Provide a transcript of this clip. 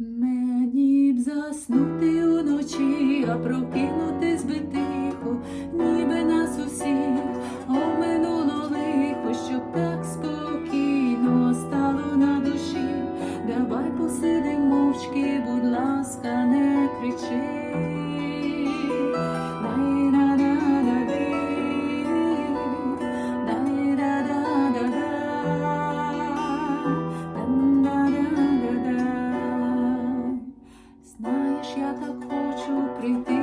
Мені б заснути уночі, а прокинутись би тихо, ніби нас усіх оминуло лихо, щоб так спокійно стало на душі. Давай посидим мовчки, будь ласка, не кричи. Я так хочу прийти